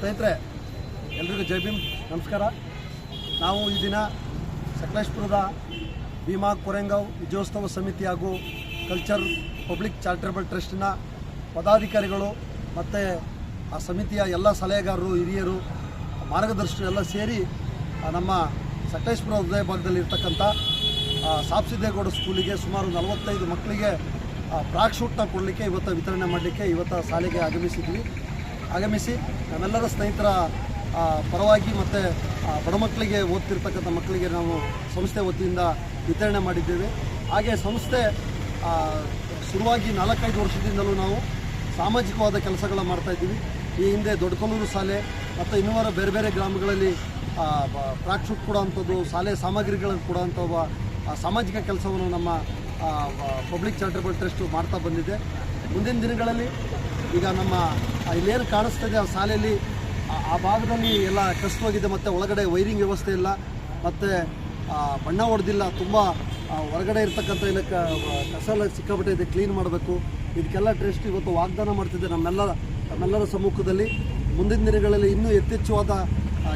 ಸ್ನೇಹಿತರೆ, ಎಲ್ರಿಗೂ ಜೈ ಭೀಮ್. ನಮಸ್ಕಾರ. ನಾವು ಈ ದಿನ ಸಕಲೇಶ್ಪುರದ ಭೀಮಾ ಕೊರೆಂಗಾವ್ ವಿಜಯೋತ್ಸವ ಸಮಿತಿ ಹಾಗೂ ಕಲ್ಚರ್ ಪಬ್ಲಿಕ್ ಚಾರಿಟಬಲ್ ಟ್ರಸ್ಟಿನ ಪದಾಧಿಕಾರಿಗಳು ಮತ್ತು ಆ ಸಮಿತಿಯ ಎಲ್ಲ ಸಲಹೆಗಾರರು, ಹಿರಿಯರು, ಮಾರ್ಗದರ್ಶಕರು ಎಲ್ಲ ಸೇರಿ ನಮ್ಮ ಸಕಲೇಶ್ಪುರ ಹೃದಯ ಭಾಗದಲ್ಲಿರ್ತಕ್ಕಂಥ ಸಾಪ್ಸಿದ್ದೇಗೌಡ ಸ್ಕೂಲಿಗೆ ಸುಮಾರು ನಲವತ್ತೈದು ಮಕ್ಕಳಿಗೆ ಫ್ರಾಕ್ ಶೂಟ್ನ ಕೊಡಲಿಕ್ಕೆ ಇವತ್ತು ವಿತರಣೆ ಮಾಡಲಿಕ್ಕೆ ಇವತ್ತು ಶಾಲೆಗೆ ಆಗಮಿಸಿದ್ವಿ. ಆಗಮಿಸಿ ನಾವೆಲ್ಲರ ಸ್ನೇಹಿತರ ಪರವಾಗಿ ಮತ್ತು ಬಡ ಮಕ್ಕಳಿಗೆ ಓದ್ತಿರ್ತಕ್ಕಂಥ ಮಕ್ಕಳಿಗೆ ನಾವು ಸಂಸ್ಥೆ ವತಿಯಿಂದ ವಿತರಣೆ ಮಾಡಿದ್ದೇವೆ. ಹಾಗೆ ಸಂಸ್ಥೆ ಶುರುವಾಗಿ ನಾಲ್ಕೈದು ವರ್ಷದಿಂದಲೂ ನಾವು ಸಾಮಾಜಿಕವಾದ ಕೆಲಸಗಳನ್ನ ಮಾಡ್ತಾ ಇದ್ದೀವಿ. ಈ ಹಿಂದೆ ದೊಡ್ಡಕೊಲ್ಲೂರು ಶಾಲೆ ಮತ್ತು ಇನ್ನೂರ ಬೇರೆ ಬೇರೆ ಗ್ರಾಮಗಳಲ್ಲಿ ಪ್ರಾಕ್ಷುಟ್ ಶೂಟ್ ಕೊಡೋವಂಥದ್ದು ಶಾಲೆ ಸಾಮಗ್ರಿಗಳನ್ನು ಒಬ್ಬ ಆ, ಸಾಮಾಜಿಕ ಕೆಲಸವನ್ನು ನಮ್ಮ ಪಬ್ಲಿಕ್ ಚಾರಿಟಬಲ್ ಟ್ರಸ್ಟ್ ಮಾಡ್ತಾ ಬಂದಿದೆ. ಮುಂದಿನ ದಿನಗಳಲ್ಲಿ ಈಗ ನಮ್ಮ ಇಲ್ಲೇನು ಕಾಣಿಸ್ತದೆ ಆ ಶಾಲೆಯಲ್ಲಿ ಆ- ಭಾಗದಲ್ಲಿ ಎಲ್ಲ ಕಷ್ಟವಾಗಿದೆ, ಮತ್ತು ಒಳಗಡೆ ವೈರಿಂಗ್ ವ್ಯವಸ್ಥೆ ಇಲ್ಲ, ಮತ್ತು ಬಣ್ಣ ಹೊಡೆದಿಲ್ಲ, ತುಂಬ ಹೊರಗಡೆ ಇರ್ತಕ್ಕಂಥ ಇಲ್ಲ ಕ ಕಸ ಎಲ್ಲ ಸಿಕ್ಕಾಪಟ್ಟೆ ಇದೆ ಕ್ಲೀನ್ ಮಾಡಬೇಕು. ಇದಕ್ಕೆಲ್ಲ ಟ್ರಸ್ಟ್ ಇವತ್ತು ವಾಗ್ದಾನ ಮಾಡ್ತಿದ್ದೆ ನಮ್ಮೆಲ್ಲ, ನಮ್ಮೆಲ್ಲರ ಸಮ್ಮುಖದಲ್ಲಿ. ಮುಂದಿನ ದಿನಗಳಲ್ಲಿ ಇನ್ನೂ ಯಥೇಚ್ಛವಾದ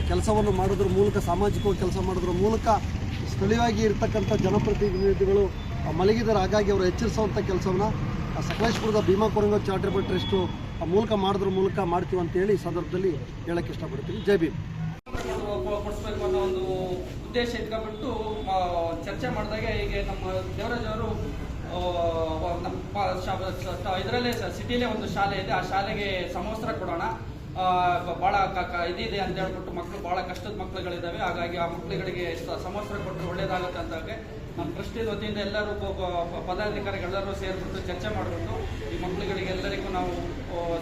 ಕೆಲಸವನ್ನು ಮಾಡೋದ್ರ ಮೂಲಕ, ಸಾಮಾಜಿಕವಾಗಿ ಕೆಲಸ ಮಾಡೋದ್ರ ಮೂಲಕ ಸ್ಥಳೀಯವಾಗಿ ಇರ್ತಕ್ಕಂಥ ಜನಪ್ರತಿನಿಧಿಗಳು ಮಲಗಿದರೆ ಹಾಗಾಗಿ ಅವರು ಎಚ್ಚರಿಸುವಂಥ ಕೆಲಸವನ್ನು ಸಕಲೇಶ್ಪುರದ ಭೀಮಾ ಕೊರಂಗ ಚಾರಿಟಬಲ್ ಟ್ರಸ್ಟು ಮೂಲಕ ಮಾಡಿದ್ರ ಮೂಲಕ ಮಾಡ್ತೀವಿ ಅಂತೇಳಿ ಈ ಸಂದರ್ಭದಲ್ಲಿ ಹೇಳಕ್ಕೆ ಇಷ್ಟಪಡ್ತೀನಿ. ಜೈ ಭೀಮ್. ಒಂದು ಉದ್ದೇಶ ಇಟ್ಕೊಂಡ್ಬಿಟ್ಟು ಚರ್ಚೆ ಮಾಡಿದಾಗ ಈಗ ನಮ್ಮ ದೇವರಾಜ್ ಅವರು ನಮ್ಮ ಇದರಲ್ಲೇ ಸಿಟಿಲೇ ಒಂದು ಶಾಲೆ ಇದೆ. ಆ ಶಾಲೆಗೆ ಸಮವಸ್ತ್ರ ಕೊಡೋಣ. ಕ- ಇದಿದೆ ಅಂತ ಹೇಳ್ಬಿಟ್ಟು ಮಕ್ಕಳು ಬಹಳ ಕಷ್ಟದ ಮಕ್ಕಳುಗಳಿದ್ದಾವೆ ಹಾಗಾಗಿ ಆ ಮಕ್ಕಳುಗಳಿಗೆ ಸಮವಸ್ತ್ರ ಕೊಟ್ಟರೆ ಒಳ್ಳೇದಾಗುತ್ತೆ ಅಂತಾಗೆ ನಮ್ಮ ಟ್ರಸ್ಟಿನ ವತಿಯಿಂದ ಎಲ್ಲರೂ ಪದಾಧಿಕಾರಿಗಳೆಲ್ಲರೂ ಸೇರಿಬಿಟ್ಟು ಚರ್ಚೆ ಮಾಡಿಬಿಟ್ಟು ಈ ಮಕ್ಕಳುಗಳಿಗೆ ಎಲ್ಲರಿಗೂ ನಾವು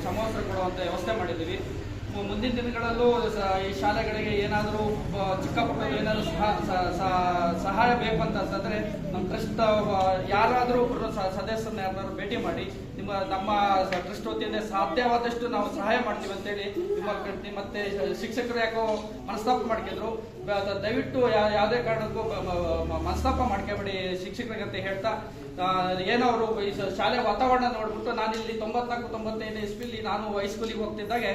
ಸಮವಸ್ತ್ರ ಕೊಡುವಂಥ ವ್ಯವಸ್ಥೆ ಮಾಡಿದ್ದೀವಿ. ಮುಂದಿನ ದಿನಗಳಲ್ಲೂ ಈ ಶಾಲೆಗಳಿಗೆ ಏನಾದರೂ ಚಿಕ್ಕ ಮಕ್ಕಳು ಏನಾದರೂ ಸಹಾಯ ಬೇಕು ಅಂತ ಅಂತಂದ್ರೆ ನಮ್ಮ ಟ್ರಸ್ಟ್ ಯಾರಾದರೂ ಸದಸ್ಯರನ್ನ ಯಾರನ್ನಾದ್ರು ಭೇಟಿ ಮಾಡಿ ನಿಮ್ಮ ನಮ್ಮ ದೃಷ್ಟೋತಿಯಿಂದ ಸಾಧ್ಯವಾದಷ್ಟು ನಾವು ಸಹಾಯ ಮಾಡ್ತೀವಿ ಅಂತೇಳಿ ನಿಮ್ಮ ಮತ್ತೆ ಶಿಕ್ಷಕರು ಯಾಕೋ ಮನಸ್ತಾಪ ಮಾಡ್ಕಿದ್ರು. ದಯವಿಟ್ಟು ಯಾವುದೇ ಕಾರಣಕ್ಕೂ ಮನಸ್ತಾಪ ಮಾಡ್ಕೋಬೇಡಿ ಶಿಕ್ಷಕರಿಗೆ ಅಂತ ಹೇಳ್ತಾ ಏನವರು ಈ ಶಾಲೆ ವಾತಾವರಣ ನೋಡ್ಬಿಟ್ಟು ನಾನು ಇಲ್ಲಿ ತೊಂಬತ್ನಾಲ್ಕು, ತೊಂಬತ್ತೈದು ಇಸ್ವಿಲಿ ನಾನು ಹೈಸ್ಕೂಲಿಗೆ ಹೋಗ್ತಿದ್ದಾಗೆ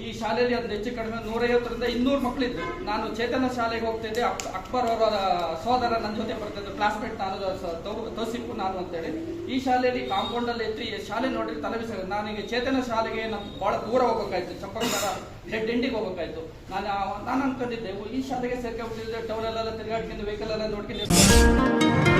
ಈ ಶಾಲೆಯಲ್ಲಿ ಅದು ಹೆಚ್ಚು ಕಡಿಮೆ ನೂರೈವತ್ತರಿಂದ ಇನ್ನೂರು ಮಕ್ಕಳಿದ್ದು ನಾನು ಚೇತನ ಶಾಲೆಗೆ ಹೋಗ್ತಿದ್ದೆ ಅಕ್ಬರ್ ಅವರ ಸೋದರ ನನ್ನ ಜೊತೆ ಬರ್ತಿದ್ದು ಕ್ಲಾಸ್ಮೇಟ್ ನಾನು ಸ- ತೌ- ತೌಸಿಫು ನಾನು ಅಂತೇಳಿ. ಈ ಶಾಲೆಯಲ್ಲಿ ಕಾಂಪೌಂಡ್ ಅಲ್ಲಿ ಇತ್ತು ನೋಡ್ರಿ ಶಾಲೆ ನೋಡಿ ತಲೆಬಿಸ ನಾನೀಗ ಚೇತನ ಶಾಲೆಗೆ ನಾವು ಬಹಳ ದೂರ ಹೋಗ್ಬೇಕಾಯ್ತು. ಚಂಪಕರ ಹೆಡ್ ಎಂಡಿಗೆ ಹೋಗ್ಬೇಕಾಯ್ತು. ನಾನು ನಾನು ಅನ್ಕೊಂಡಿದ್ದೆ ಈ ಶಾಲೆಗೆ ಸೇರ್ಕೊಂಡ್ಬಿಟ್ಟಿದ್ದೆ ಟೌನ್ ಅಲ್ಲೆಲ್ಲ ತಿರುಗಾಡ್ಕೊಂಡು ವೆಹಿಕಲ್ ಎಲ್ಲ ನೋಡ್ಕೊಂಡು